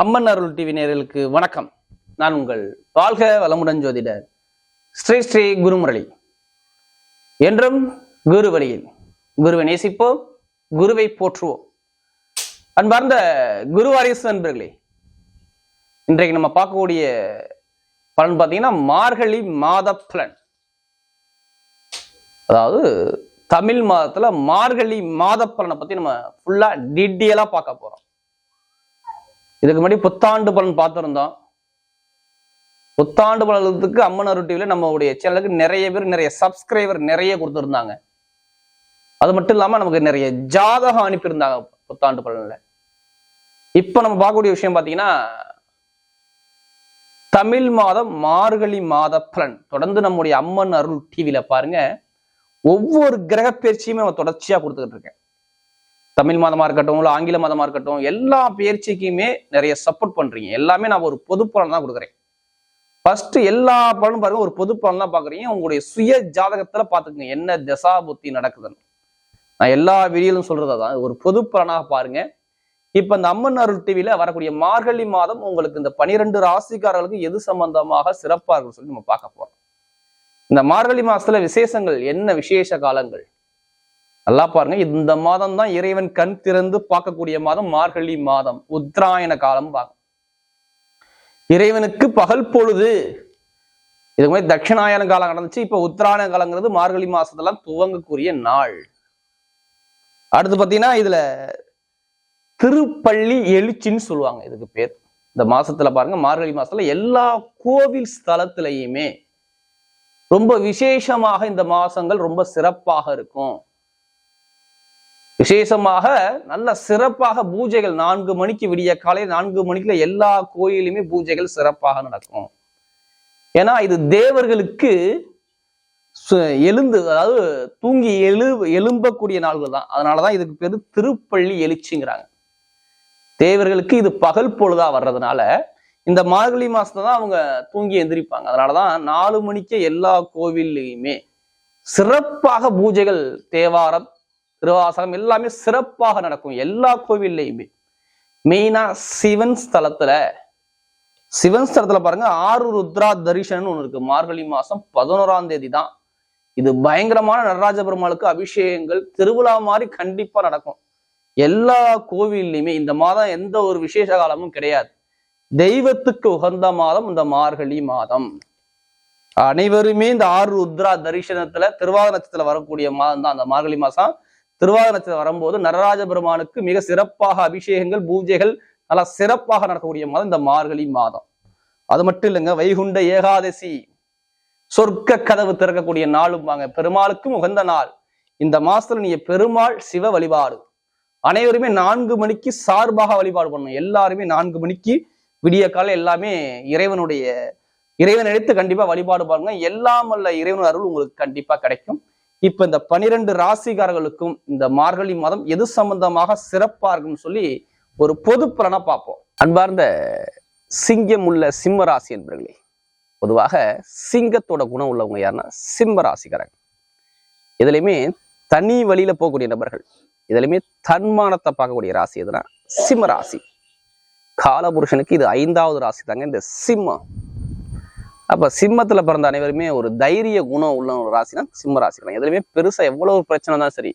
அம்மன் அருள் TV நேர்களுக்கு வணக்கம். நான் உங்கள் வாழ்க வளமுடன் ஜோதிடர் ஸ்ரீ ஸ்ரீ குருமுரளி. என்றும் குரு வழியில் குருவை நேசிப்போம் குருவை போற்றுவோம். அன்பார்ந்த குரு வாரிசு நண்பர்களே இன்றைக்கு நம்ம பார்க்கக்கூடிய பலன் பார்த்தீங்கன்னா மார்கழி மாத பலன். அதாவது தமிழ் மாதத்துல மார்கழி மாத பலனை பத்தி நம்ம ஃபுல்லா டீட்டெயிலா பார்க்க போறோம். இதுக்கு முன்னாடி புத்தாண்டு பலன் பார்த்துருந்தோம். புத்தாண்டு பலனத்துக்கு அம்மன் அருள் டிவில நம்மளுடைய சேனலுக்கு நிறைய பேர் நிறைய சப்ஸ்கிரைபர் நிறைய கொடுத்துருந்தாங்க. அது மட்டும் இல்லாம நமக்கு நிறைய ஜாதகம் அனுப்பியிருந்தாங்க புத்தாண்டு பலனில். இப்ப நம்ம பார்க்கக்கூடிய விஷயம் பாத்தீங்கன்னா தமிழ் மாதம் மார்கழி மாத பலன். தொடர்ந்து நம்முடைய அம்மன் அருள் டிவில பாருங்க ஒவ்வொரு கிரக பயிற்சியுமே நம்ம தொடர்ச்சியா கொடுத்துக்கிட்டு இருக்கேன். தமிழ் மதமாக இருக்கட்டும் இல்லை ஆங்கில மதமாக இருக்கட்டும் எல்லா பயிற்சிக்குமே நிறைய சப்போர்ட் பண்றீங்க. எல்லாமே நான் ஒரு பொது பலன் தான் கொடுக்குறேன். ஃபர்ஸ்ட் எல்லா பலனும் பாருங்க ஒரு பொது பலன் தான் பாக்குறீங்க உங்களுடைய சுய ஜாதகத்தில் பாத்துக்கங்க என்ன தசா புத்தி நடக்குதுன்னு. நான் எல்லா வீடியோலும் சொல்றது தான் ஒரு பொது பலனாக பாருங்க. இப்போ இந்த அம்மன் அருள் டிவியில் வரக்கூடிய மார்கழி மாதம் உங்களுக்கு இந்த பனிரெண்டு ராசிக்காரர்களுக்கு எது சம்பந்தமாக சிறப்பாக இருக்குன்னு சொல்லி நம்ம பார்க்க போகிறோம் இந்த மார்கழி மாதத்தில் விசேஷங்கள் என்ன விசேஷ காலங்கள்? நல்லா பாருங்க. இந்த மாதம் தான் இறைவன் கண் திறந்து பார்க்கக்கூடிய மாதம் மார்கழி மாதம். உத்தராயண காலம் பார்க்க இறைவனுக்கு பகல் பொழுது இதுக்கு மாதிரி தட்சிணாயன காலம் நடந்துச்சு இப்ப உத்தராயண காலங்கிறது மார்கழி மாசத்தெல்லாம் துவங்கக்கூடிய நாள். அடுத்து பாத்தீங்கன்னா இதுல திருப்பள்ளி எழுச்சின்னு சொல்லுவாங்க. இதுக்கு பேர். இந்த மாசத்துல பாருங்க மார்கழி மாசத்துல எல்லா கோவில் ஸ்தலத்திலையுமே ரொம்ப விசேஷமாக இந்த மாசங்கள் ரொம்ப சிறப்பாக இருக்கும். விசேஷமாக நல்ல சிறப்பாக பூஜைகள் நான்கு மணிக்கு விடிய காலை நான்கு மணிக்குள்ள எல்லா கோயிலுமே பூஜைகள் சிறப்பாக நடக்கும். ஏன்னா இது தேவர்களுக்கு சு- எழுந்து அதாவது தூங்கி எழு எழும்பக்கூடிய நாள்கள் தான். அதனாலதான் இதுக்கு பேர் திருப்பள்ளி எழுச்சிங்கிறாங்க. தேவர்களுக்கு இது பகல் பொழுதா வர்றதுனால இந்த மார்கழி மாசத்துல தான் அவங்க தூங்கி எந்திரிப்பாங்க. அதனாலதான் நாலு மணிக்கே எல்லா கோவில்லையுமே சிறப்பாக பூஜைகள் தேவாரம் திருவாசகம் எல்லாமே சிறப்பாக நடக்கும் எல்லா கோவில்லையுமே. மெயினா சிவன் ஸ்தலத்துல சிவன் ஸ்தலத்துல பாருங்க ஆறு ருத்ரா தரிசனம் ஒண்ணு இருக்கு. மார்கழி மாசம் பதினோராம் தேதி தான் இது பயங்கரமான நடராஜ பெருமாளுக்கு அபிஷேகங்கள் திருவிழா மாதிரி கண்டிப்பா நடக்கும். எல்லா கோவில்லையுமே இந்த மாதம் எந்த ஒரு விசேஷ காலமும் கிடையாது. தெய்வத்துக்கு உகந்த மாதம் இந்த மார்கழி மாதம். அனைவருமே இந்த ஆறு ருத்ரா தரிசனத்துல திருவாத நட்சத்திரத்துல வரக்கூடிய மாதம் தான் அந்த மார்கழி மாசம் திருவாத நட்சத்திரம் வரும்போது நடராஜ பெருமானுக்கு மிக சிறப்பாக அபிஷேகங்கள் பூஜைகள் நல்லா சிறப்பாக நடக்கக்கூடிய மாதம் இந்த மார்கழி மாதம். அது மட்டும் இல்லைங்க வைகுண்ட ஏகாதசி. சொர்க்க கதவு திறக்கக்கூடிய நாளும் வாங்க பெருமாளுக்கும் உகந்த நாள். இந்த மாசத்துல நீங்க பெருமாள் சிவ வழிபாடு. அனைவருமே நான்கு மணிக்கு சார்பாக வழிபாடு பண்ணணும். எல்லாருமே நான்கு மணிக்கு விடிய காலை எல்லாமே இறைவனுடைய இறைவன் எடுத்து கண்டிப்பா வழிபாடு பாருங்க. எல்லாம் அல்ல இறைவன் அருள் உங்களுக்கு கண்டிப்பா கிடைக்கும். இப்ப இந்த பனிரெண்டு ராசிகாரர்களுக்கும் இந்த மார்கழி மாதம் எது சம்பந்தமாக சிறப்பா இருக்கும்னு சொல்லி ஒரு பொது பலனா பார்ப்போம். அன்பார்ந்த சிங்கம் உள்ள சிம்ம ராசி என்பர்களே பொதுவாக சிங்கத்தோட குணம் உள்ளவங்க யாருன்னா சிம்ம ராசிக்காரங்க. இதுலையுமே தனி வழியில போகக்கூடிய நபர்கள் இதுலையுமே தன்மானத்தை பார்க்கக்கூடிய ராசி எதுனா சிம்ம ராசி. காலபுருஷனுக்கு இது ஐந்தாவது ராசி தாங்க இந்த சிம்மம். அப்ப சிம்மத்துல பிறந்த அனைவருமே ஒரு தைரிய குணம் உள்ள ஒரு ராசினா சிம்ம ராசி தான் எதுலையுமே பெருசா எவ்வளவு பிரச்சனை தான் சரி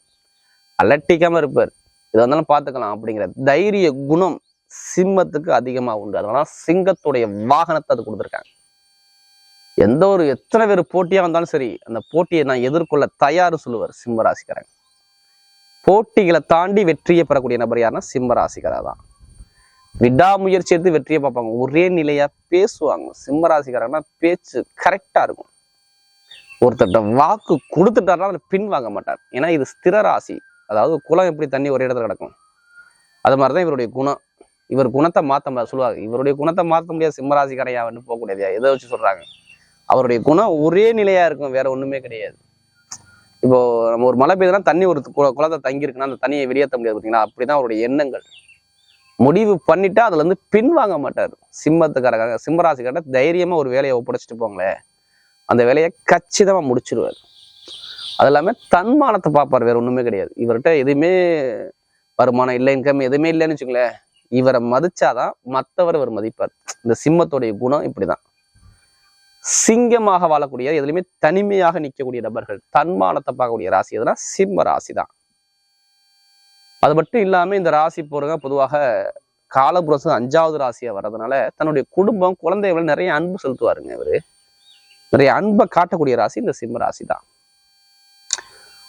அலட்டிக்காம இருப்பார். எது வந்தாலும் பார்த்துக்கலாம் அப்படிங்கிற தைரிய குணம் சிம்மத்துக்கு அதிகமா உண்டு. அதனால சிங்கத்துடைய வாகனத்தை அது கொடுத்துருக்காங்க. எந்த ஒரு எத்தனை பேர் போட்டியா வந்தாலும் சரி அந்த போட்டியை நான் எதிர்கொள்ள தயார் சொல்லுவார் சிம்ம ராசிக்காரன் போட்டிகளை தாண்டி வெற்றியை பெறக்கூடிய நபர் யாருன்னா சிம்ம ராசிக்காரர் தான் விடாமுயற்சி எடுத்து வெற்றியை பார்ப்பாங்க. ஒரே நிலையா பேசுவாங்க. சிம்மராசிக்காரங்கன்னா பேச்சு கரெக்டா இருக்கும். ஒருத்தர்கிட்ட வாக்கு கொடுத்துட்டாருன்னா அதில் பின் வாங்க மாட்டார். ஏன்னா இது ஸ்திர ராசி. அதாவது குளம் எப்படி தண்ணி ஒரே இடத்துல கிடக்கும்? அது மாதிரிதான் இவருடைய குணம். இவர் குணத்தை மாத்த முடியாது. சொல்லுவாங்க இவருடைய குணத்தை மாத்த முடியாது சிம்மராசிக்காரையா வந்து போகக்கூடியது எதை வச்சு சொல்றாங்க. அவருடைய குணம் ஒரே நிலையா இருக்கும். வேற ஒண்ணுமே கிடையாது. இப்போ நம்ம ஒரு மழை பெய்யுதுன்னா தண்ணி ஒரு குளத்தை தங்கி இருக்குன்னா அந்த தண்ணியை வெளியேற்ற முடியாது பார்த்தீங்கன்னா அப்படிதான் அவருடைய எண்ணங்கள். முடிவு பண்ணிட்டா அதுல இருந்து பின் வாங்க மாட்டார். சிம்மத்துக்காரங்க சிம்மராசிக்கார தைரியமா ஒரு வேலையை ஒப்படைச்சிட்டு போங்களேன். அந்த வேலையை கச்சிதமா முடிச்சிருவார். அது இல்லாம தன்மானத்தை பார்ப்பார் வேற ஒண்ணுமே கிடையாது. இவர்கிட்ட எதுவுமே வருமானம் இல்லை இன்கம் எதுவுமே இல்லைன்னு வச்சுங்களேன் இவரை மதிச்சாதான் மற்றவர் இவர் மதிப்பார். இந்த சிம்மத்துடைய குணம் இப்படிதான். சிங்கமாக வாழக்கூடிய எதுலையுமே தனிமையாக நிற்கக்கூடிய நபர்கள் தன்மானத்தை பார்க்கக்கூடிய ராசி எதுனா சிம்ம ராசி தான் அது மட்டும் இல்லாம இந்த ராசி போறவங்க பொதுவாக காலபுரசம் அஞ்சாவது ராசியா வர்றதுனால தன்னுடைய குடும்பம் குழந்தைகள் நிறைய அன்பு செலுத்துவாருங்க இவர். நிறைய அன்பை காட்டக்கூடிய ராசி இந்த சிம்ம ராசி தான்.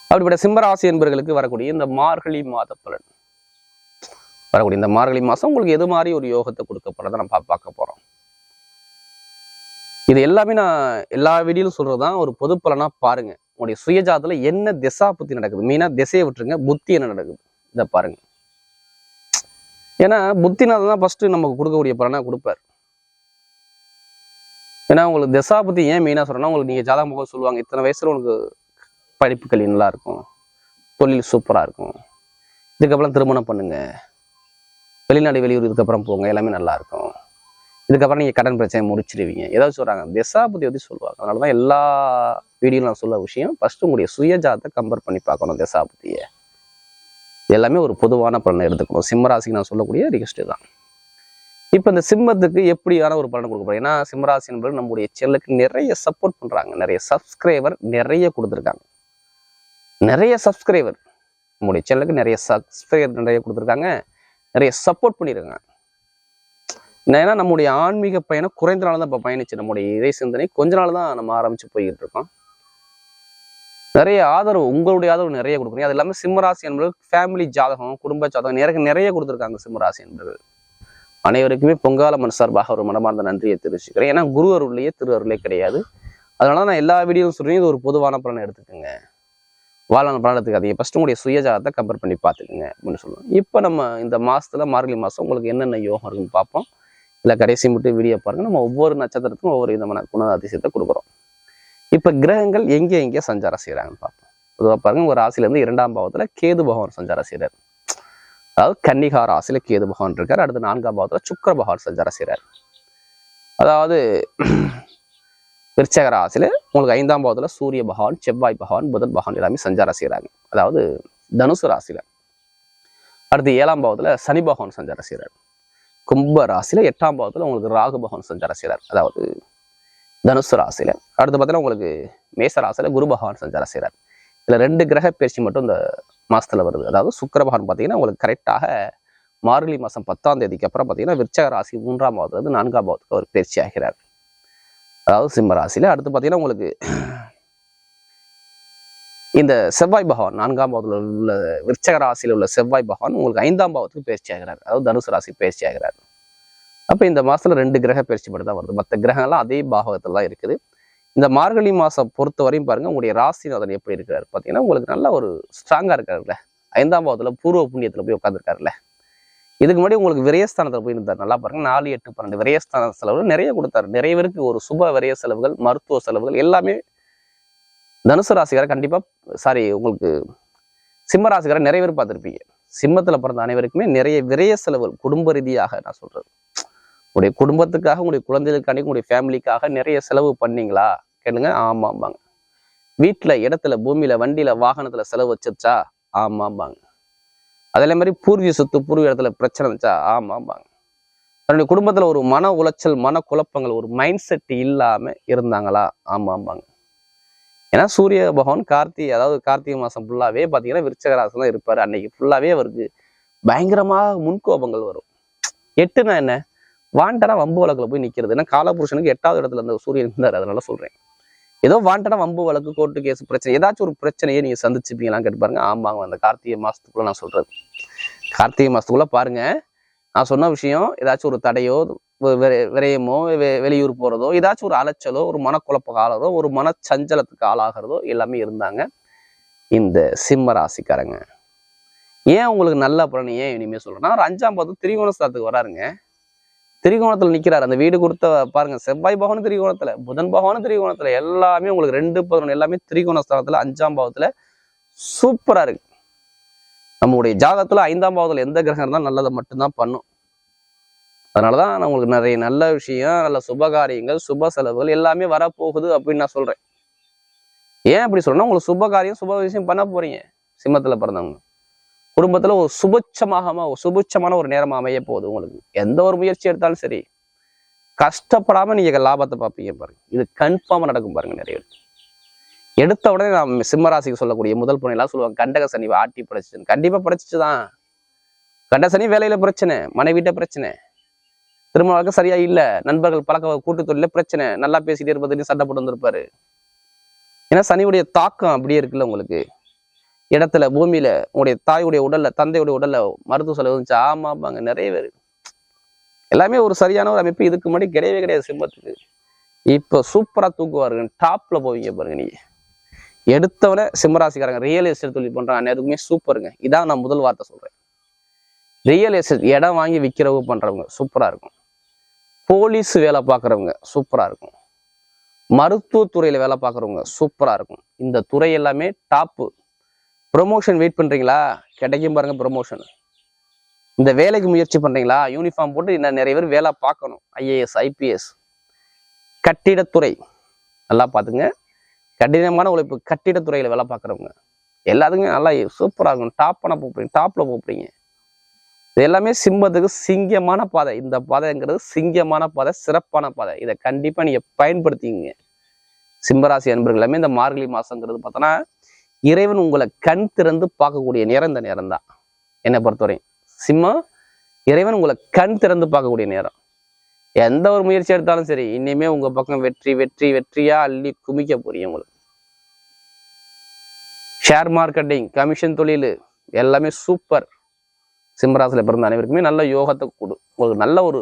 அப்படிப்பட்ட சிம்ம ராசி என்பவர்களுக்கு வரக்கூடிய இந்த மார்கழி மாத பலன். வரக்கூடிய இந்த மார்கழி மாதம் உங்களுக்கு எது மாதிரி ஒரு யோகத்தை கொடுக்கப்படுறத நம்ம பா- பார்க்க போறோம். இது எல்லாமே நான் எல்லா வீடியோலும் சொல்றதுதான் ஒரு பொது பலனாக பாருங்க. உங்களுடைய சுயஜாதத்தில் என்ன திசா புத்தி நடக்குது? மெயினா திசையை விட்டுருங்க புத்தி என்ன நடக்குது? இதை பாருங்க. ஏன்னா புத்திநாதன் தான் ஃபஸ்ட்டு நமக்கு கொடுக்கக்கூடிய பலனாக கொடுப்பார். ஏன்னா உங்களுக்கு திசா புத்தி ஏன் மெயினா சொல்கிறேன்னா உங்களுக்கு நீங்க ஜாதகம் முகம் சொல்லுவாங்க இத்தனை வயசுல உங்களுக்கு படிப்பு கல்வி நல்லா இருக்கும். தொழில் சூப்பரா இருக்கும். இதுக்கப்புறம் திருமணம் பண்ணுங்க. வெளிநாடு வெளியூர் இதுக்கப்புறம் போங்க எல்லாமே நல்லா இருக்கும். இதுக்கப்புறம் நீங்க கடன் பிரச்சனை முடிச்சிருவீங்க ஏதாவது சொல்றாங்க. திசா பற்றி பத்தி சொல்லுவாங்க. அதனாலதான் எல்லா வீடியோவில் நான் சொல்ல விஷயம் ஃபஸ்ட்டு உங்களுடைய சுயஜாதத்தை கம்பேர் பண்ணி பார்க்கணும் திசா புத்தியை. எல்லாமே ஒரு பொதுவான பலனை எடுத்துக்கணும் சிம்மராசிக்கு நான் சொல்லக்கூடிய ரிக்வஸ்ட் தான். இப்போ இந்த சிம்மத்துக்கு எப்படியான ஒரு பலன் கொடுக்க போகிறோம் ஏன்னா சிம்மராசி என்பது நம்முடைய சேனலுக்கு நிறைய சப்போர்ட் பண்றாங்க. நிறைய சப்ஸ்கிரைபர் நிறைய கொடுத்துருக்காங்க. நிறைய சப்ஸ்கிரைபர் நம்முடைய சேனலுக்கு நிறைய சப்ஸ்கிரைபர் நிறைய கொடுத்துருக்காங்க. நிறைய சப்போர்ட் பண்ணியிருக்காங்க. ஏன்னா நம்முடைய ஆன்மீக பயணம் குறைந்த நாள் தான் இப்போ பயணிச்சு நம்முடைய இறை சிந்தனை கொஞ்ச நாள் தான் நம்ம ஆரம்பிச்சு போய்கிட்டு இருக்கோம். நிறைய ஆதரவு உங்களுடைய ஆதரவு நிறைய கொடுக்குறீங்க. அது இல்லாமல் சிம்மராசி என்பது ஃபேமிலி ஜாதகம் குடும்ப ஜாதகம் நிறைய நிறைய கொடுத்துருக்காங்க சிம்மராசி என்பது அனைவருக்குமே பொங்கால மன சார்பாக ஒரு மனமார்ந்த நன்றியை தெரிவிச்சுக்கிறேன். ஏன்னா குரு அருள்லையே திரு அருளே கிடையாது. அதனால தான் நான் எல்லா வீடியோவும் சொல்கிறேன் இது ஒரு பொதுவான பலனை எடுத்துக்கோங்க. வாழான பலன் எடுத்துக்காதீங்க ஃபஸ்ட்டு உங்களுடைய சுயஜாதத்தை கம்பேர் பண்ணி பார்த்துக்குங்க அப்படின்னு சொல்லுவோம் இப்போ நம்ம இந்த மாதத்தில் மார்கழி மாதம் உங்களுக்கு என்னென்ன யோகம் இருக்குன்னு பார்ப்போம். இல்லை கடைசி மட்டும் வீடியோ பாருங்கள் நம்ம ஒவ்வொரு நட்சத்திரத்துக்கும் ஒவ்வொரு விதமான குண அதிசயத்தை கொடுக்குறோம். இப்போ கிரகங்கள் எங்கே எங்கே சஞ்சாரம் செய்கிறாங்கன்னு பார்ப்போம். பொதுவாக பாருங்க ஒரு ராசிலேருந்து இரண்டாம் பாவத்தில் கேது பகவான் சஞ்சாரம் செய்கிறார் அதாவது கன்னிகா ராசியில் கேது பகவான் இருக்கார். அடுத்து நான்காம் பாவத்துல சுக்கிர பகவான் சஞ்சாரம் செய்கிறார் அதாவது விருச்சக ராசியில் உங்களுக்கு ஐந்தாம் பாவத்துல சூரிய பகவான் செவ்வாய் பகவான் புதன் பகவான் எல்லாமே சஞ்சாரம் செய்கிறாங்க அதாவது தனுசு ராசியில். அடுத்து ஏழாம் பாவத்துல சனி பகவான் சஞ்சாரம் செய்கிறார் கும்ப ராசியில் எட்டாம் பாவத்தில் உங்களுக்கு ராகு பகவான் சஞ்சாரம் செய்கிறார் அதாவது தனுசு ராசியில். அடுத்து பார்த்தீங்கன்னா உங்களுக்கு மேச ராசியில் குரு பகவான் சஞ்சாரம் செய்கிறார் இதில் ரெண்டு கிரக பயிற்சி மட்டும் இந்த மாதத்தில் வருது. அதாவது சுக்கர பகவான் பார்த்தீங்கன்னா உங்களுக்கு கரெக்டாக மார்கழி மாதம் பத்தாம் தேதிக்கு அப்புறம் பார்த்தீங்கன்னா விருச்சக ராசி மூன்றாம் பாவத்துலேருந்து நான்காம் பாவத்துக்கு அவர் பயிற்சி ஆகிறார். அதாவது சிம்ம ராசியில் அடுத்து பார்த்தீங்கன்னா உங்களுக்கு இந்த செவ்வாய் பகவான் நான்காம் பாவத்தில் உள்ள விருச்சக ராசியில் உள்ள செவ்வாய் பகவான் உங்களுக்கு ஐந்தாம் பாவத்துக்கு பயிற்சி ஆகிறார். அதாவது தனுசு ராசி பயிற்சி ஆகிறார். அப்போ இந்த மாதத்தில் ரெண்டு கிரக பயிற்சி மட்டும் தான் வருது. மற்ற கிரகங்கள்லாம் அதே பாகத்துல தான் இருக்குது. இந்த மார்கழி மாதம் பொறுத்த வரையும் பாருங்கள் உங்களுடைய ராசிநாதன் எப்படி இருக்கிறார் பார்த்தீங்கன்னா உங்களுக்கு நல்ல ஒரு ஸ்ட்ராங்காக இருக்காருல்ல. ஐந்தாம் பாவத்தில் பூர்வ புண்ணியத்தில் போய் உட்காந்துருக்காருல்ல இதுக்கு முன்னாடி உங்களுக்கு விரயஸ்தானத்தில் போய் இருந்தார். நல்லா பாருங்கள் நாலு எட்டு பன்னெண்டு விரயஸ்தான செலவுகள் நிறைய கொடுத்தாரு. நிறைய பேருக்கு ஒரு சுப விரய செலவுகள் மருத்துவ செலவுகள் எல்லாமே தனுசு ராசிக்கார கண்டிப்பாக சாரி உங்களுக்கு சிம்ம ராசிக்கார நிறைய பேர் பார்த்துருப்பீங்க. சிம்மத்தில் பிறந்த அனைவருக்குமே நிறைய விரய செலவுகள் குடும்ப ரீதியாக நான் சொல்றது. உங்களுடைய குடும்பத்துக்காக உங்களுடைய குழந்தைகளுக்காண்டி உங்களுடைய ஃபேமிலிக்காக நிறைய செலவு பண்ணீங்களா? கேளுங்க. ஆமாம்பாங்க வீட்டில் இடத்துல பூமியில வண்டியில வாகனத்துல செலவு வச்சிருச்சா? ஆமாம்பாங்க அதே மாதிரி பூர்வீக சொத்து பூர்வீக இடத்துல பிரச்சனை இருந்துச்சா? ஆமாம்பாங்க தன்னுடைய குடும்பத்துல ஒரு மன உளைச்சல் மன குழப்பங்கள் ஒரு மைண்ட் செட் இல்லாம இருந்தாங்களா? ஆமாம்பாங்க ஏன்னா சூரிய பகவான் கார்த்தி அதாவது கார்த்திகை மாசம் ஃபுல்லாவே பார்த்தீங்கன்னா விருச்சக தான் இருப்பார். அன்னைக்கு ஃபுல்லாவே அவருக்கு பயங்கரமாக முன்கோபங்கள் வரும். எட்டுனா என்ன? வாண்டடா வம்பு வழக்கில் போய் நிற்கிறது ஏன்னா காலபுருஷனுக்கு எட்டாவது இடத்துல அந்த சூரியன் இருந்தார் அதனால சொல்கிறேன் ஏதோ வாண்டடா வம்பு வழக்கு கோர்ட்டு கேஸ் பிரச்சனை ஏதாச்சும் ஒரு பிரச்சனையை நீங்கள் சந்திச்சுப்பீங்களான்னு கேட்டு பாருங்க. ஆமாங்க அந்த கார்த்திகை மாதத்துக்குள்ளே நான் சொல்கிறது கார்த்திகை மாதத்துக்குள்ளே பாருங்க. நான் சொன்ன விஷயம் ஏதாச்சும் ஒரு தடையோ விரயமோ வெ- வெளியூர் போகிறதோ ஏதாச்சும் ஒரு அலைச்சலோ ஒரு மனக்குழப்ப காலதோ ஒரு மனச்சஞ்சலத்துக்கு ஆளாகிறதோ எல்லாமே இருந்தாங்க. இந்த சிம்ம ராசிக்காரங்க. ஏன் உங்களுக்கு நல்ல பலன் ஏன் இனிமேல் சொல்கிறேன்னா ஒரு அஞ்சாம் பாதம் திரிகோணஸ்தானத்துக்கு வராருங்க. திரிகோணத்தில் நிற்கிறார் அந்த வீடு கொடுத்த பாருங்க செவ்வாய் பகவானும் திரிகோணத்துல புதன் பகவானும் திரிகோணத்துல எல்லாமே உங்களுக்கு ரெண்டு பதினொன்று எல்லாமே திரிகோண ஸ்தானத்துல அஞ்சாம் பாவத்தில் சூப்பரா இருக்கு. நம்மளுடைய ஜாதகத்தில் ஐந்தாம் பாவத்துல எந்த கிரகம் இருந்தாலும் நல்லதை மட்டும்தான் பண்ணும். அதனாலதான் நான் உங்களுக்கு நிறைய நல்ல விஷயம் நல்ல சுபகாரியங்கள் சுப செலவுகள் எல்லாமே வரப்போகுது அப்படின்னு நான் சொல்றேன். ஏன் அப்படி சொல்றேன்னா உங்களுக்கு சுபகாரியம் சுப விஷயம் பண்ண போறீங்க சிம்மத்துல பிறந்தவங்க. குடும்பத்துல ஒரு சுபட்சமாக ஒரு சுபட்சமான ஒரு நேரமாக அமைய போகுது உங்களுக்கு. எந்த ஒரு முயற்சி எடுத்தாலும் சரி கஷ்டப்படாம நீங்க லாபத்தை பார்ப்பீங்க பாருங்க. இது கன்ஃபார்மா நடக்கும் பாருங்க நிறைய எடுத்த உடனே நான் சிம்மராசிக்கு சொல்லக்கூடிய முதல் புனையெல்லாம் சொல்லுவாங்க. கண்டக சனி ஆட்டி கண்டிப்பாக கண்டிப்பா படைச்சுதான் கண்ட சனி வேலையில பிரச்சனை மனைவிட்ட பிரச்சனை. திருமண வாழ்க்கை சரியா இல்லை. நண்பர்கள் பழக்க கூட்டு தொழில பிரச்சனை. நல்லா பேசிட்டே இருப்பது சண்டை போட்டு வந்திருப்பாரு. ஏன்னா சனியுடைய தாக்கம் அப்படியே இருக்குல்ல உங்களுக்கு. இடத்துல பூமியில உங்களுடைய தாயுடைய உடல்ல தந்தையுடைய உடல்ல மருத்துவ செலவு வந்துச்சு ஆமாப்பாங்க நிறைய பேர். எல்லாமே ஒரு சரியான ஒரு அமைப்பு. இதுக்கு முன்னாடி கிடையவே கிடையாது சிம்மத்துக்கு. இப்போ சூப்பராக தூக்குவாருங்க டாப்ல போவீங்க பாருங்க நீங்க. எடுத்தவன சிம்மராசிக்காரங்க. ரியல் எஸ்டேட் தொழில் பண்றாங்க. எதுக்குமே சூப்பருங்க இதான் நான் முதல் வார்த்தை சொல்றேன். ரியல் எஸ்டேட் இடம் வாங்கி விற்கிறவங்க பண்றவங்க சூப்பரா இருக்கும். போலீஸ் வேலை பார்க்குறவங்க சூப்பராக இருக்கும். மருத்துவத்துறையில் வேலை பார்க்குறவங்க சூப்பராக இருக்கும். இந்த துறை எல்லாமே டாப்பு ப்ரொமோஷன் வெயிட் பண்ணுறீங்களா கிடைக்கும் பாருங்கள் ப்ரொமோஷன் இந்த வேலைக்கு முயற்சி பண்ணுறீங்களா யூனிஃபார்ம் போட்டு இன்னும் நிறைய பேர் வேலை பார்க்கணும். ஐஏஎஸ் ஐபிஎஸ் கட்டிடத்துறை. நல்லா பார்த்துங்க. கடினமான உழைப்பு. கட்டிடத்துறையில் வேலை பார்க்குறவங்க. எல்லாத்துக்குமே நல்லா சூப்பராக இருக்கும் டாப்பான போப்பீங்க டாப்பில் போப்பீங்க இது எல்லாமே சிம்மத்துக்கு சிங்கமான பாதை. இந்த பாதைங்கிறது சிங்கமான பாதை சிறப்பான பாதை. இதை கண்டிப்பாக நீங்கள் பயன்படுத்திங்க சிம்மராசி அன்பர்கள் எல்லாமே இந்த மார்கழி மாதங்கிறது பார்த்தோன்னா இறைவன் உங்களை கண் திறந்து பார்க்கக்கூடிய நேரம் இந்த நேரம் தான் என்னை பொறுத்தவரையும். சிம்மம் இறைவன் உங்களை கண் திறந்து பார்க்கக்கூடிய நேரம். எந்த ஒரு முயற்சி எடுத்தாலும் சரி இனிமே உங்க பக்கம் வெற்றி வெற்றி வெற்றியா அள்ளி குமிக்க போறீங்க உங்களுக்கு. ஷேர் மார்க்கெட்டிங் கமிஷன் தொழில் எல்லாமே சூப்பர் சிம்மராசில பிறந்த அனைவருக்குமே நல்ல யோகத்தை கொடு. உங்களுக்கு நல்ல ஒரு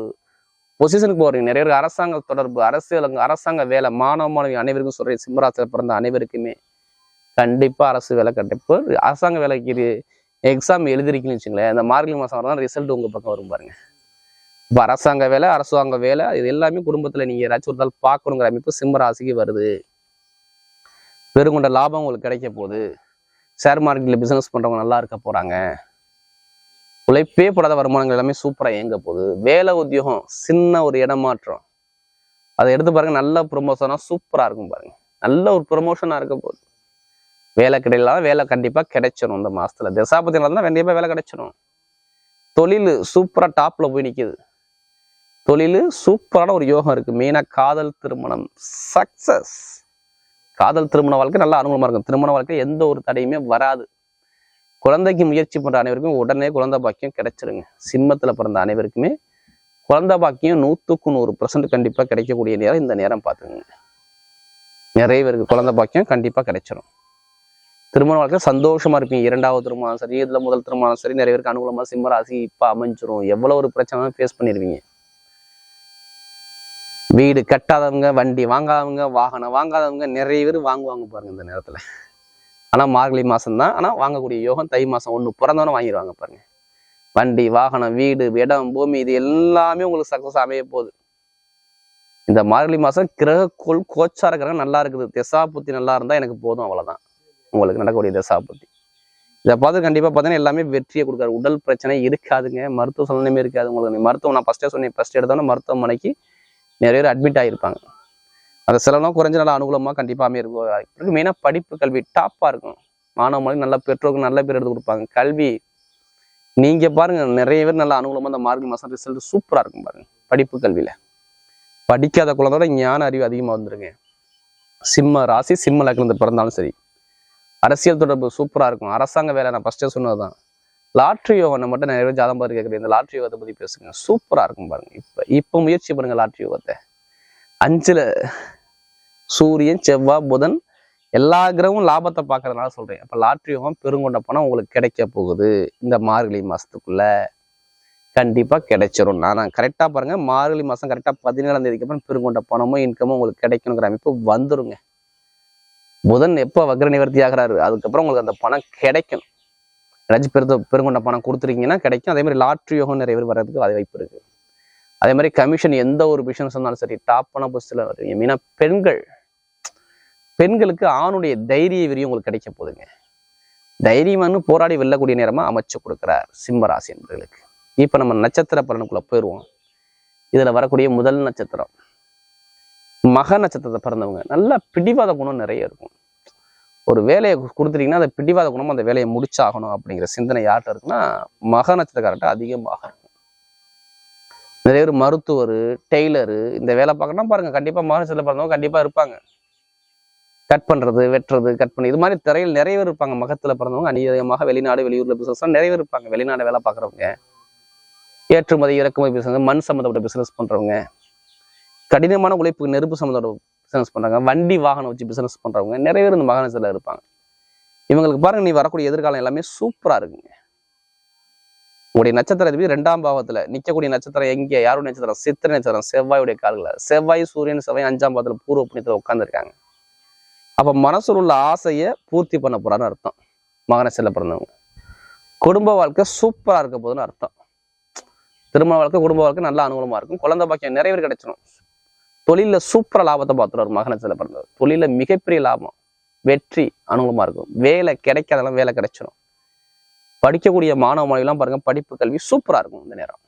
பொசிஷனுக்கு போறீங்க. நிறைய பேர் அரசாங்க தொடர்பு அரசியல் அரசாங்க வேலை மாணவ மாணவி அனைவருக்கும் சொல்றேன். சிம்மராசில பிறந்த அனைவருக்குமே கண்டிப்பா அரசு வேலை கிடைப்போம் அரசாங்க வேலைக்கு எக்ஸாம் எழுதிருக்கீங்கன்னு வச்சுங்களேன் அந்த மார்கழி மாசம் வரதான் ரிசல்ட் உங்க பக்கம் வரும் பாருங்க. இப்போ அரசாங்க வேலை அரசாங்க வேலை இது எல்லாமே குடும்பத்துல நீங்க ஏதாச்சும் ஒரு நாள் பார்க்கணுங்கிற அமைப்பு சிம்ம ராசிக்கு வருது. பெருங்கொண்ட லாபம் உங்களுக்கு கிடைக்க போகுது. ஷேர் மார்க்கெட்ல பிசினஸ் பண்றவங்க நல்லா இருக்க போறாங்க. உழைப்பே படாத வருமானங்கள் எல்லாமே சூப்பரா இயங்க போகுது. வேலை உத்தியோகம் சின்ன ஒரு இடமாற்றம். அதை எடுத்து பாருங்க நல்ல ப்ரொமோஷனாக சூப்பரா இருக்கும் பாருங்க. நல்ல ஒரு ப்ரொமோஷனாக இருக்க போகுது. வேலை கிடைக்கலாம் வேலை கண்டிப்பாக கிடைச்சிடும் இந்த மாசத்துல. தசாபதி நடந்தால் கண்டிப்பாக வேலை கிடைச்சிடும் தொழில் சூப்பரா டாப்ல போய் நிற்கிது தொழில் சூப்பரான ஒரு யோகம் இருக்கு. மெயினா காதல் திருமணம். சக்ஸஸ் காதல் திருமண வாழ்க்கை நல்லா அனுகூலமாக இருக்கும். திருமண வாழ்க்கை எந்த ஒரு தடையுமே வராது. குழந்தைக்கு முயற்சி பண்ணுற அனைவருக்கும் உடனே குழந்தை பாக்கியம் கிடைச்சிருங்க. சிம்மத்தில் பிறந்த அனைவருக்குமே குழந்தை பாக்கியம் நூற்றுக்கு நூறு பர்சன்ட் கண்டிப்பாக கிடைக்கக்கூடிய நேரம் இந்த நேரம் பார்த்துங்க நிறைய பேருக்கு குழந்தை பாக்கியம் கண்டிப்பாக கிடைச்சிரும். திருமண வாழ்க்கை சந்தோஷமா இருப்பீங்க. இரண்டாவது திருமணம் சரி இதுல முதல் திருமணம் சரி நிறைய பேருக்கு அனுகூலமா சிம்மராசி இப்ப அமைஞ்சிரும். எவ்வளவு ஒரு பிரச்சனை ஃபேஸ் பண்ணிருவீங்க. வீடு கட்டாதவங்க வண்டி வாங்காதவங்க வாகனம் வாங்காதவங்க நிறைய பேர் வாங்குவாங்க பாருங்க இந்த நேரத்துல. ஆனா மார்கழி மாசம் தான் ஆனா வாங்கக்கூடிய யோகம் தை மாசம் ஒன்று பிறந்தவன வாங்கிடுவாங்க பாருங்க. வண்டி வாகனம் வீடு இடம் பூமி இது எல்லாமே உங்களுக்கு சக்சஸ் அமைய போகுது. இந்த மார்கழி மாசம் கிரக கோள் கோச்சார கிரகம் நல்லா இருக்குது. திசா புத்தி நல்லா இருந்தா எனக்கு போதும் அவ்வளவுதான். உங்களுக்கு நடக்கக்கூடிய திசா இதை பார்த்து கண்டிப்பாக பார்த்தீங்கன்னா எல்லாமே வெற்றியை கொடுக்காரு உடல் பிரச்சனை இருக்காதுங்க. மருத்துவ சூழ்நிலையுமே இருக்காது உங்களுக்கு. மருத்துவம் நான் ஃபஸ்ட்டே சொன்னேன். ஃபஸ்ட் எடுத்தோன்னே மருத்துவமனைக்கு நிறைய பேர் அட்மிட் ஆகியிருப்பாங்க அந்த செலவுலாம் குறைஞ்ச நல்லா அனுகூலமாக கண்டிப்பாக அமையிருக்கும் மெயினாக படிப்பு கல்வி டாப்பாக இருக்கும். மாணவ மாணவி நல்ல பெற்றோருக்கு நல்ல பேர் எடுத்து கொடுப்பாங்க. கல்வி நீங்கள் பாருங்க நிறைய பேர் நல்ல அனுகூலமாக இந்த மார்க் மாதம் ரிசல்ட் சூப்பராக இருக்கும் பாருங்கள் படிப்பு கல்வியில். படிக்காத குழந்தையோட ஞான அறிவு அதிகமாக வந்துருங்க. சிம்ம ராசி சிம்ம லக்னத்தை பிறந்தாலும் சரி. அரசியல் தொடர்பு சூப்பராக இருக்கும் அரசாங்க வேலை நான் ஃபர்ஸ்டே சொன்னதுதான். லாட்ரி யோகனை மட்டும் நிறைய பேர் ஜாதம் பாரு கேட்குறேன். இந்த லாட்ரி யோகத்தை பற்றி பேசுங்க. சூப்பராக இருக்கும் பாருங்க. இப்போ இப்போ முயற்சி பண்ணுங்க லாட்ரி யோகத்தை. அஞ்சில் சூரியன் செவ்வாய் புதன் எல்லா கிரகமும் லாபத்தை பார்க்கறதுனால சொல்கிறேன் அப்போ லாட்ரி யோகம் பெருங்கொண்ட பணம் உங்களுக்கு கிடைக்க போகுது. இந்த மார்கழி மாதத்துக்குள்ளே கண்டிப்பாக கிடைச்சிரும். நான் கரெக்டாக பாருங்கள் மார்கழி மாதம் கரெக்டாக பதினேழாம் தேதிக்கு அப்புறம் பெருங்கொண்ட பணமும் இன்கமும் உங்களுக்கு கிடைக்கணுங்கிற அமைப்பு வந்துருங்க. புதன் எப்போ வக்ர நிவர்த்தி ஆகிறாரு? அதுக்கப்புறம் உங்களுக்கு அந்த பணம் கிடைக்கும் ஏதாச்சும் பெருத்த பெருங்கொண்ட பணம் கொடுத்துருக்கீங்கன்னா கிடைக்கும். அதே மாதிரி லாட்ரி யோகம் நிறைய பேர் வர்றதுக்கு அது வாய்ப்பு இருக்கு. அதே மாதிரி கமிஷன் எந்த ஒரு பிசினஸ் இருந்தாலும் சரி டாப்பான பொசிஷன்ல வருவீங்க மெயினா பெண்கள் பெண்களுக்கு ஆணுடைய தைரிய விரியும் உங்களுக்கு கிடைக்க போகுதுங்க. தைரியமானு போராடி வெல்லக்கூடிய நேரமா அமைச்சு கொடுக்குறார் சிம்மராசி என்பர்களுக்கு. இப்ப நம்ம நட்சத்திர பலனுக்குள்ள போயிடுவோம் இதுல வரக்கூடிய முதல் நட்சத்திரம். மக நட்சத்திரத்தை பிறந்தவங்க. நல்ல பிடிவாத குணம் நிறைய இருக்கும். ஒரு வேலையை கொடுத்துட்டீங்கன்னா அந்த பிடிவாத குணம் அந்த வேலையை முடிச்சாகணும் அப்படிங்கிற சிந்தனை யார்கிட்ட இருக்குன்னா மக நட்சத்திரக்காரர்கிட்ட அதிகமாக இருக்கும். நிறைய பேர் மருத்துவர் டெய்லரு இந்த வேலை பார்க்கணும் பாருங்க கண்டிப்பா மக நட்சத்திரத்தில் பிறந்தவங்க கண்டிப்பா இருப்பாங்க. கட் பண்றது வெட்டுறது கட் பண்ணி இது மாதிரி திரையில் நிறைய பேர் இருப்பாங்க. மகத்துல பிறந்தவங்க அதிகமாக வெளிநாடு வெளியூர்ல பிசினஸ் நிறைய பேர் இருப்பாங்க. வெளிநாடு வேலை பார்க்குறவங்க. ஏற்றுமதி இறக்குமதி பிசினஸ் மண் சம்மந்தப்பட்ட பிசினஸ் பண்றவங்க. கடினமான உழைப்பு நெருப்பு சம்மந்தோட பிசினஸ் பண்றாங்க. வண்டி வாகனம் வச்சு பிசினஸ் பண்றவங்க நிறைய பேர் இந்த மகாநகரத்தில் இருப்பாங்க. இவங்களுக்கு பாருங்க நீ வரக்கூடிய எதிர்காலம் எல்லாமே சூப்பரா இருக்குங்க. உங்களுடைய நட்சத்திர அதிபதி ரெண்டாம் பாவத்துல நிற்கக்கூடிய நட்சத்திரம் எங்க யாருடைய நட்சத்திரம்? சித்திரை நட்சத்திரம் செவ்வாயுடைய கால்களில். செவ்வாய் சூரியன் செவ்வாய் அஞ்சாம் பாவத்தில் பூர்வ புண்ணியத்தில் உட்காந்துருக்காங்க அப்போ மனசுல உள்ள ஆசையை பூர்த்தி பண்ண போகிறான்னு அர்த்தம். மகனசில் பிறந்தவங்க. குடும்ப வாழ்க்கை சூப்பரா இருக்க போதுன்னு அர்த்தம். திருமண வாழ்க்கை குடும்ப வாழ்க்கை நல்ல அனுகூலமா இருக்கும். குழந்தை பாக்கியம் நிறைய பேர் கிடைச்சிடும் தொழில சூப்பரா லாபத்தை பார்த்துருவார் மகனத்தில் பிறந்தவர் தொழில மிகப்பெரிய லாபம். வெற்றி அனுகூலமாக இருக்கும். வேலை கிடைக்காதெல்லாம் வேலை கிடைச்சிடும் படிக்கக்கூடிய மாணவ மாணவிலாம் பாருங்க படிப்பு கல்வி சூப்பரா இருக்கும் இந்த நேரம்.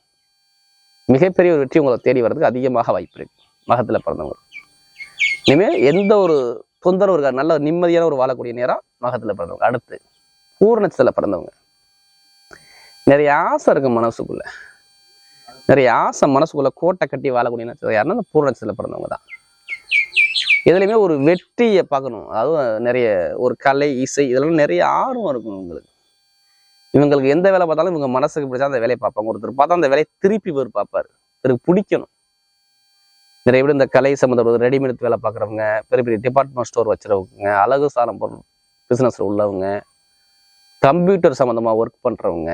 மிகப்பெரிய ஒரு வெற்றி உங்களை தேடி வர்றதுக்கு அதிகமாக வாய்ப்பு இருக்கு. மகத்துல பிறந்தவங்க. இனிமேல் எந்த ஒரு தொந்தரவு இருக்காது. நல்ல நிம்மதியான ஒரு வாழக்கூடிய நேரம் மகத்துல பிறந்தவங்க. அடுத்து பூர்ணத்துல பிறந்தவங்க. நிறைய ஆசை இருக்கு மனசுக்குள்ள. நிறைய ஆசை மனசுக்குள்ள கோட்டை கட்டி வாழக்கூடிய நட்சத்திரம் யாருன்னா அந்த பூர்ணத்துல பிறந்தவங்க தான். எதுலையுமே ஒரு வெற்றியை பார்க்கணும். அதாவது நிறைய ஒரு கலை இசை இதெல்லாம் நிறைய ஆர்வம் இருக்கும் இவங்களுக்கு. இவங்களுக்கு எந்த வேலை பார்த்தாலும் இவங்க மனசுக்கு பிடிச்சா அந்த வேலையை பார்ப்பாங்க. ஒருத்தர் பார்த்தா அந்த வேலையை திருப்பி பேர் பார்ப்பார். இவருக்கு பிடிக்கணும். நிறைய பேர் இந்த கலை சம்மந்தப்பட்ட ரெடிமேட் வேலை பார்க்குறவங்க பெரிய பெரிய டிபார்ட்மெண்ட் ஸ்டோர் வச்சுருவங்க அழகு சாரம் பொருள் பிஸ்னஸில் உள்ளவங்க கம்ப்யூட்டர் சம்மந்தமாக ஒர்க் பண்ணுறவங்க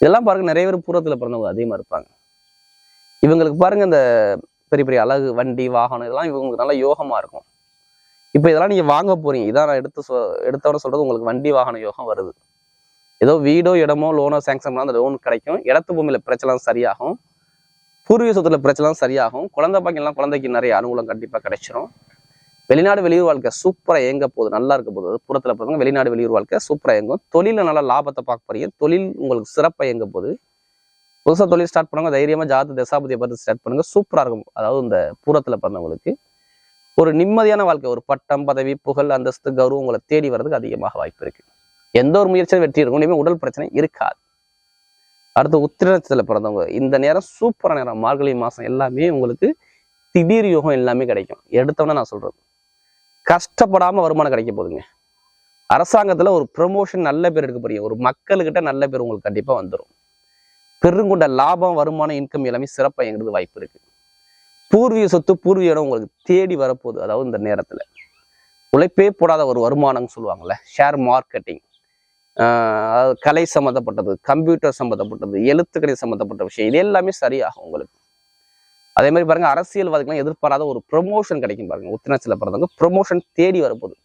இதெல்லாம் பாருங்க நிறைய பேர் பூரத்தில் பிறந்தவங்க அதிகமாக இருப்பாங்க. இவங்களுக்கு பாருங்க இந்த பெரிய பெரிய அழகு வண்டி வாகனம் இதெல்லாம் இவங்களுக்கு நல்லா யோகமா இருக்கும். இப்போ இதெல்லாம் நீங்க வாங்க போறீங்க. இதான் நான் எடுத்து சொ எடுத்தோட சொல்றது உங்களுக்கு வண்டி வாகன யோகம் வருது. ஏதோ வீடோ இடமோ லோனோ சேங்ஷன் பண்ணால் அந்த லோன் கிடைக்கும். இடத்து பூமியில பிரச்சனை சரியாகும். பூர்வீக சொத்துல பிரச்சனை சரியாகும். குழந்தை பாக்கியெல்லாம் குழந்தைக்கு நிறைய அனுகூலம் கண்டிப்பா கிடைச்சிரும். வெளிநாடு வெளியூர் வாழ்க்கை சூப்பராக இயங்க போகுது நல்லா இருக்க போகுது. புறத்துல பிறந்தவங்க வெளிநாடு வெளியூர் வாழ்க்கை சூப்பராக இயங்கும். தொழிலில் நல்லா லாபத்தை பார்க்க போறீங்க. தொழில் உங்களுக்கு சிறப்பாக இயங்க போகுது. புதுசா தொழில் ஸ்டார்ட் பண்ணுங்க தைரியமா ஜாத்து தசாபதியை பார்த்து ஸ்டார்ட் பண்ணுங்க. சூப்பரா இருக்கும். அதாவது இந்த பூரத்துல பிறந்தவங்களுக்கு ஒரு நிம்மதியான வாழ்க்கை ஒரு பட்டம் பதவி புகழ் அந்தஸ்து கௌரவம் உங்களை தேடி வர்றதுக்கு அதிகமாக வாய்ப்பு இருக்கு. எந்த ஒரு முயற்சியும் வெற்றி இருக்கும். இனிமேல் உடல் பிரச்சனை இருக்காது. அடுத்து உத்திரத்தில் பிறந்தவங்க இந்த நேரம் சூப்பரான நேரம். மார்கழி மாசம் எல்லாமே உங்களுக்கு திடீர் யோகம் எல்லாமே கிடைக்கும். எடுத்தோன்னே நான் சொல்றது. கஷ்டப்படாமல் வருமானம் கிடைக்க போகுதுங்க. அரசாங்கத்தில் ஒரு ப்ரமோஷன் நல்ல பேர் எடுக்க போறீங்க. ஒரு மக்களுக்கிட்ட நல்ல பேர் உங்களுக்கு கண்டிப்பாக வந்துடும் பெருங்கொண்ட லாபம் வருமானம் இன்கம் எல்லாமே சிறப்பாக எங்கிறது வாய்ப்பு இருக்குது பூர்வீக சொத்து பூர்வீக இடம் உங்களுக்கு தேடி வரப்போகுது. அதாவது இந்த நேரத்தில். உழைப்பே போடாத ஒரு வருமானம்னு சொல்லுவாங்கல்ல. ஷேர் மார்க்கெட்டிங் அதாவது கலை சம்மந்தப்பட்டது கம்ப்யூட்டர் சம்மந்தப்பட்டது எழுத்துக்கணி சம்மந்தப்பட்ட விஷயம் இது எல்லாமே சரியாகும் உங்களுக்கு. அதே மாதிரி பாருங்க அரசியல்வாதிகள்லாம் எதிர்பாராத ஒரு ப்ரொமோஷன் கிடைக்கும் பாருங்க. உத்தினச்சில பிறந்தவங்க ப்ரொமோஷன் தேடி வரப்போகுது.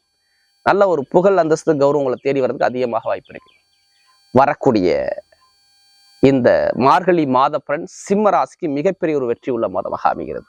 நல்ல ஒரு புகழ் அந்தஸ்து கௌரவங்களை தேடி வர்றதுக்கு அதிகமாக வாய்ப்பு இருக்கு. வரக்கூடிய இந்த மார்கழி மாத பலன் சிம்ம ராசிக்கு மிகப்பெரிய ஒரு வெற்றி உள்ள மாதமாக அமைகிறது.